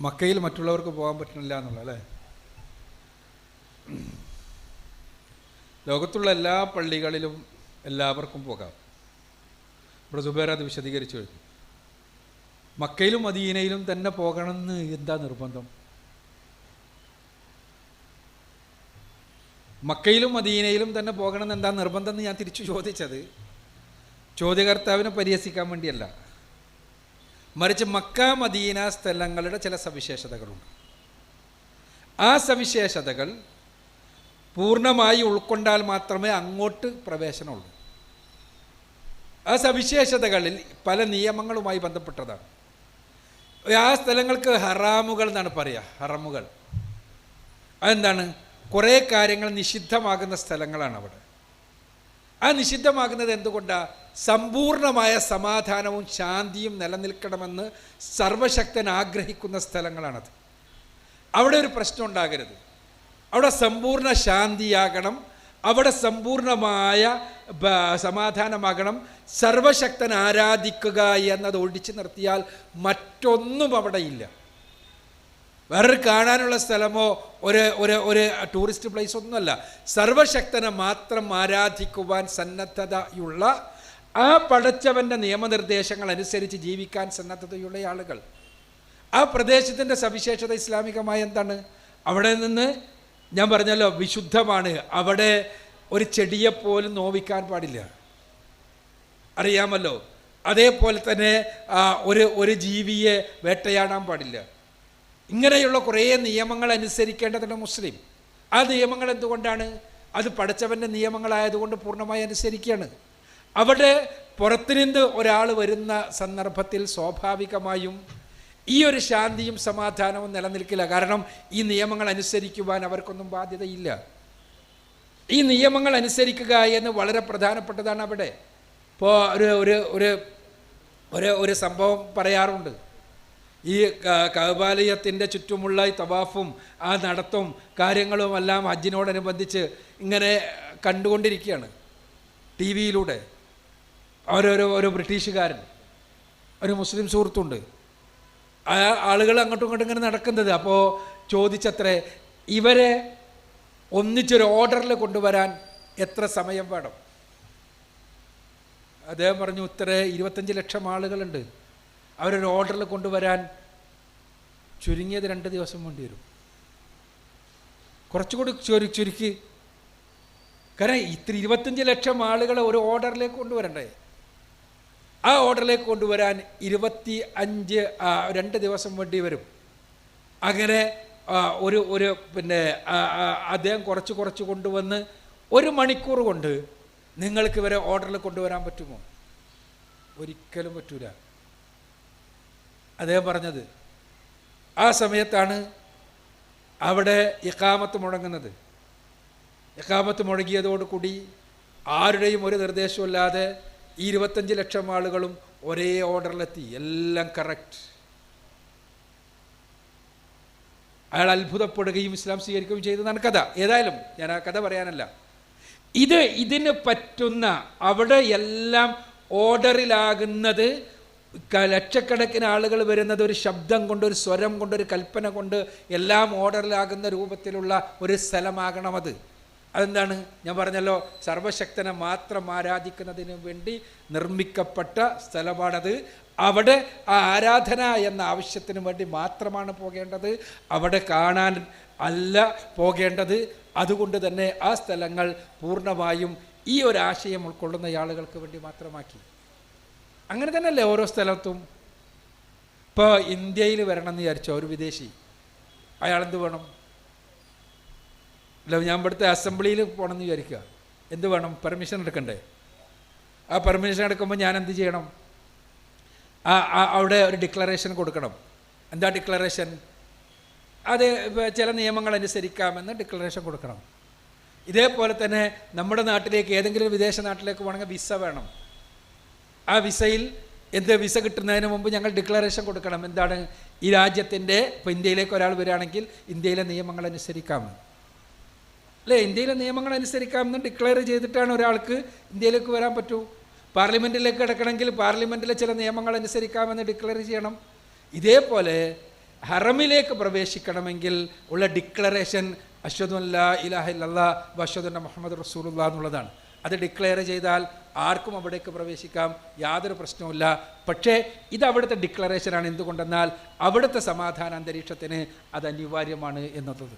മക്കയിൽ മറ്റുള്ളവർക്ക് പോകാൻ പറ്റണില്ല എന്നുള്ള അല്ലേ? ലോകത്തുള്ള എല്ലാ പള്ളികളിലും എല്ലാവർക്കും പോകാം. ഇവിടെ സുബേർ അത് വിശദീകരിച്ചു കഴിഞ്ഞു. മക്കയിലും മദീനയിലും തന്നെ പോകണമെന്ന് എന്താ നിർബന്ധം? മക്കയിലും മദീനയിലും തന്നെ പോകണമെന്ന് എന്താ നിർബന്ധം എന്ന് ഞാൻ തിരിച്ചു ചോദിച്ചത്. ചോദ്യകർത്താവിനെ പരിഹസിക്കാൻ വേണ്ടിയല്ല. മറിച്ച് മക്ക മദീന സ്ഥലങ്ങളുടെ ചില സവിശേഷതകളുണ്ട്. ആ സവിശേഷതകൾ പൂർണമായി ഉൾക്കൊണ്ടാൽ മാത്രമേ അങ്ങോട്ട് പ്രവേശനമുള്ളൂ. ആ സവിശേഷതകളിൽ പല നിയമങ്ങളുമായി ബന്ധപ്പെട്ടതാണ്. ആ സ്ഥലങ്ങൾക്ക് ഹറാമുകൾ എന്നാണ് പറയുക ഹറമുകൾ. അതെന്താണ്? കുറേ കാര്യങ്ങൾ നിഷിദ്ധമാകുന്ന സ്ഥലങ്ങളാണ് അവിടെ. ആ നിഷിദ്ധമാകുന്നത് എന്തുകൊണ്ടാണ് സമ്പൂർണമായ സമാധാനവും ശാന്തിയും നിലനിൽക്കണമെന്ന് സർവശക്തൻ ആഗ്രഹിക്കുന്ന സ്ഥലങ്ങളാണത്. അവിടെ ഒരു പ്രശ്നം ഉണ്ടാകരുത്. അവിടെ സമ്പൂർണ ശാന്തിയാകണം അവിടെ സമ്പൂർണമായ സമാധാനമാകണം സർവശക്തൻ ആരാധിക്കുക എന്നത് ഒഴിച്ചു നിർത്തിയാൽ മറ്റൊന്നും അവിടെ ഇല്ല. വേറൊരു കാണാനുള്ള സ്ഥലമോ ഒരു ഒരു ഒരു ടൂറിസ്റ്റ് പ്ലേസ് ഒന്നുമല്ല. സർവശക്തനെ മാത്രം ആരാധിക്കുവാൻ സന്നദ്ധതയുള്ള ആ പടച്ചവന്റെ നിയമനിർദ്ദേശങ്ങൾ അനുസരിച്ച് ജീവിക്കാൻ സന്നദ്ധതയുള്ള ആളുകൾ. ആ പ്രദേശത്തിന്റെ സവിശേഷത ഇസ്ലാമികമായ എന്താണ്? അവിടെ നിന്ന് ഞാൻ പറഞ്ഞല്ലോ വിശുദ്ധമാണ്. അവിടെ ഒരു ചെടിയെപ്പോലും നോവിക്കാൻ പാടില്ല. അറിയാമല്ലോ? അതേപോലെ തന്നെ ഒരു ഒരു ജീവിയെ വേട്ടയാടാൻ പാടില്ല. ഇങ്ങനെയുള്ള കുറേ നിയമങ്ങൾ അനുസരിക്കേണ്ടതുണ്ട് മുസ്ലിം. ആ നിയമങ്ങൾ എന്തുകൊണ്ടാണ്? അത് പഠിച്ചവന്റെ നിയമങ്ങളായതുകൊണ്ട് പൂർണമായി അനുസരിക്കുകയാണ്. അവിടെ പുറത്തുനിന്ന് ഒരാൾ വരുന്ന സന്ദർഭത്തിൽ സ്വാഭാവികമായും ഈ ഒരു ശാന്തിയും സമാധാനവും നിലനിൽക്കില്ല. കാരണം ഈ നിയമങ്ങൾ അനുസരിക്കുവാൻ അവർക്കൊന്നും ബാധ്യതയില്ല. ഈ നിയമങ്ങൾ അനുസരിക്കുക എന്ന് വളരെ പ്രധാനപ്പെട്ടതാണ് അവിടെ. ഇപ്പോൾ ഒരു ഒരു ഒരു ഒരു സംഭവം പറയാറുണ്ട്. ഈ കബാലയത്തിന്റെ ചുറ്റുമുള്ള ഈ തവാഫും ആ നടത്തും കാര്യങ്ങളും എല്ലാം ഹജ്ജിനോടനുബന്ധിച്ച് ഇങ്ങനെ കണ്ടുകൊണ്ടിരിക്കുകയാണ്. ടി വിയിലൂടെ. ഓരോരോ ഒരു ബ്രിട്ടീഷുകാരൻ ഒരു മുസ്ലിം സുഹൃത്തുണ്ട്. ആളുകൾ അങ്ങോട്ടും ഇങ്ങോട്ടും ഇങ്ങനെ നടക്കുന്നത്. അപ്പോൾ ചോദിച്ചത്രേ ഇവരെ ഒന്നിച്ചൊരു ഓർഡറിൽ കൊണ്ടുവരാൻ എത്ര സമയം വേണം? അദ്ദേഹം പറഞ്ഞു ഇത്ര ഇരുപത്തഞ്ച് ലക്ഷം ആളുകളുണ്ട്. അവരൊരു ഓർഡറിൽ കൊണ്ടുവരാൻ ചുരുങ്ങിയത് രണ്ട് ദിവസം വേണ്ടി വരും. കുറച്ചുകൂടി ചുരു ചുരുക്കി. കാരണം ഇത്ര ഇരുപത്തഞ്ച് ലക്ഷം ആളുകളെ ഒരു ഓർഡറിലേക്ക് കൊണ്ടുവരണ്ടേ? ആ ഓർഡറിലേക്ക് കൊണ്ടുവരാൻ ഇരുപത്തി അഞ്ച് രണ്ട് ദിവസം വേണ്ടി വരും. അങ്ങനെ ഒരു ഒരു പിന്നെ അദ്ദേഹം കുറച്ച് കുറച്ച് കൊണ്ടുവന്ന് ഒരു മണിക്കൂർ കൊണ്ട് നിങ്ങൾക്ക് ഇവരെ ഓർഡറിൽ കൊണ്ടുവരാൻ പറ്റുമോ? ഒരിക്കലും പറ്റൂല. അദ്ദേഹം പറഞ്ഞത്. ആ സമയത്താണ് അവിടെ ഇക്കാമത്ത് മുഴങ്ങുന്നത് ഇക്കാമത്ത് മുടങ്ങിയതോടുകൂടി ആരുടെയും ഒരു നിർദ്ദേശമില്ലാതെ ഈ ഇരുപത്തഞ്ച് ലക്ഷം ആളുകളും ഒരേ ഓർഡറിലെത്തി. എല്ലാം കറക്റ്റ് അയാൾ അത്ഭുതപ്പെടുകയും ഇസ്ലാം സ്വീകരിക്കുകയും ചെയ്തതാണ് കഥ. ഏതായാലും ഞാൻ ആ കഥ പറയാനല്ല. ഇത് ഇതിന് പറ്റുന്ന അവിടെ എല്ലാം ഓർഡറിലാകുന്നത് ലക്ഷക്കണക്കിന് ആളുകൾ വരുന്നത് ഒരു ശബ്ദം കൊണ്ട് ഒരു സ്വരം കൊണ്ട് ഒരു കൽപ്പന കൊണ്ട് എല്ലാം ഓർഡറിലാകുന്ന രൂപത്തിലുള്ള ഒരു സ്ഥലമാകണം അത്. അതെന്താണ്? ഞാൻ പറഞ്ഞല്ലോ സർവശക്തനെ മാത്രം ആരാധിക്കുന്നതിന് വേണ്ടി നിർമ്മിക്കപ്പെട്ട സ്ഥലമാണത്. അവിടെ ആ ആരാധന എന്ന ആവശ്യത്തിന് വേണ്ടി മാത്രമാണ് പോകേണ്ടത്. അവിടെ കാണാൻ അല്ല പോകേണ്ടത്. അതുകൊണ്ട് തന്നെ ആ സ്ഥലങ്ങൾ പൂർണമായും ഈ ഒരു ആശയം ഉൾക്കൊള്ളുന്ന ആളുകൾക്ക് വേണ്ടി മാത്രമാക്കി. അങ്ങനെ തന്നെയല്ലേ ഓരോ സ്ഥലത്തും? ഇപ്പോൾ ഇന്ത്യയിൽ വരണം എന്ന് വിചാരിച്ചോ? ഒരു വിദേശി. അയാൾ അയാളെന്ത് വേണം? അല്ല ഞാൻ ഇവിടുത്തെ അസംബ്ലിയിൽ പോകണമെന്ന് വിചാരിക്കുക. എന്ത് വേണം? പെർമിഷൻ എടുക്കണ്ടേ? ആ പെർമിഷൻ എടുക്കുമ്പോൾ ഞാൻ എന്ത് ചെയ്യണം? ആ അവിടെ ഒരു ഡിക്ലറേഷൻ കൊടുക്കണം. എന്താ ഡിക്ലറേഷൻ? അത് ചില നിയമങ്ങൾ അനുസരിക്കാമെന്ന് ഡിക്ലറേഷൻ കൊടുക്കണം. ഇതേപോലെ തന്നെ നമ്മുടെ നാട്ടിലേക്ക് ഏതെങ്കിലും വിദേശ നാട്ടിലേക്ക് പോകണമെങ്കിൽ വിസ വേണം. ആ വിസയിൽ എന്ത് വിസ കിട്ടുന്നതിന് മുമ്പ് ഞങ്ങൾ ഡിക്ലറേഷൻ കൊടുക്കണം. എന്താണ്? ഈ രാജ്യത്തിന്റെ ഇപ്പോൾ ഇന്ത്യയിലേക്ക് ഒരാൾ വരികയാണെങ്കിൽ ഇന്ത്യയിലെ നിയമങ്ങൾ അനുസരിക്കാമെന്ന് അല്ലേ? ഇന്ത്യയിലെ നിയമങ്ങൾ അനുസരിക്കാമെന്ന് ഡിക്ലെയർ ചെയ്തിട്ടാണ് ഒരാൾക്ക് ഇന്ത്യയിലേക്ക് വരാൻ പറ്റൂ. പാർലമെന്റിലേക്ക് കിടക്കണമെങ്കിൽ പാർലമെന്റിലെ ചില നിയമങ്ങൾ അനുസരിക്കാമെന്ന് ഡിക്ലെയർ ചെയ്യണം. ഇതേപോലെ ഹറമിലേക്ക് പ്രവേശിക്കണമെങ്കിൽ ഉള്ള ഡിക്ലറേഷൻ അശ്വദ് അല്ലാ ഇലാഹ ഇല്ലാ വശ്വദുന്ന മുഹമ്മദ് റസൂലുള്ള എന്നുള്ളതാണ്. അത് ഡിക്ലെയർ ചെയ്താൽ ആർക്കും അവിടേക്ക് പ്രവേശിക്കാം യാതൊരു പ്രശ്നവുമില്ല. പക്ഷേ ഇത് അവിടുത്തെ ഡിക്ലറേഷനാണ് എന്തുകൊണ്ടെന്നാൽ അവിടുത്തെ സമാധാന അന്തരീക്ഷത്തിന് അത് അനിവാര്യമാണ് എന്നുള്ളത്.